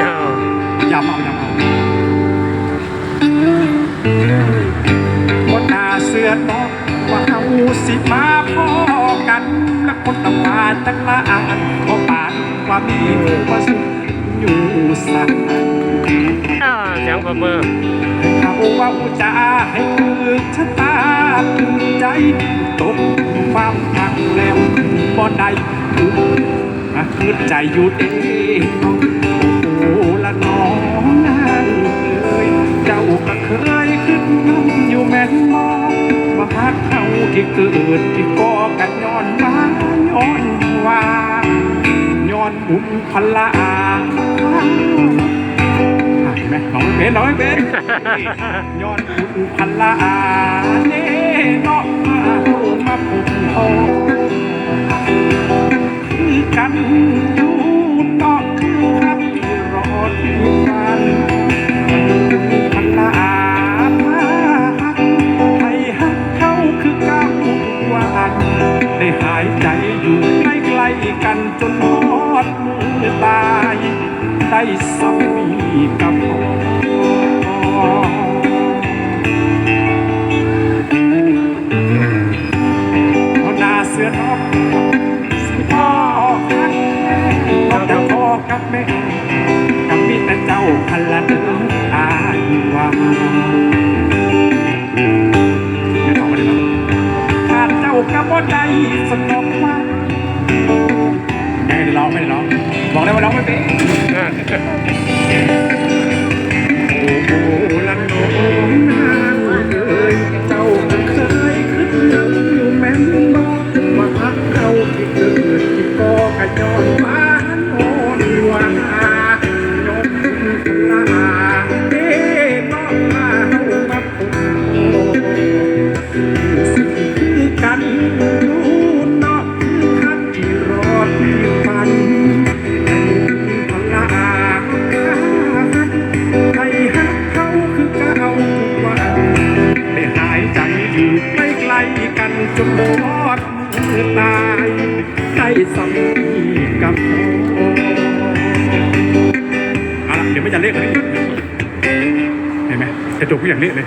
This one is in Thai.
ยำเอายำเอาคนหน้าเสือบอกว่าเขาสิมาพอกันและคนตะวันตั้งละอันขอปานว่ามีว่าสุขอยู่สักเสียงประเมินเขาว่าอุจาให้คือชะตาถึงใจตกความหักแล้วบ่ได้คือใจอยู่เอง เจ้าก็เคยขึ้นน้ำอยู่แม่นมองว่าฮักเขาที่เกิดที่ก่อกันย้อนมาย้อนว่าย้อนบุญพลาเห็นไหมน้องไม่เป็นน้องไม่เป็นย้อนบุญพันลาเน่เนาะมาโลมาพบพอคือกัน ได้หายใจอยู่ใกล้ๆกันจนฮอดมือตาย ได้สามีกับพ่อหน้าเสือนอกสิพ่อฮักนอกจากพ่อกับแม่กับมีแต่เจ้าพันละเดินอายว่า กับบ่ได้สนองว่ายังไงได้ร้องไม่ได้ร้องบอกได้ว่าร้องไม่เป็นโอ้โหละน้องนางเอ้ยเจ้าก็เคยขึ้นน้ำอยู่แม่นบอกว่าพักเขาที่เกิดที่ก่อกระยอนบ้า จนทอดมือตายได้สำนีกับพ่อเอาละเดี๋ยวไม่จะเรียกเลยเห็นไหมกระจกก็อย่างนี้เลย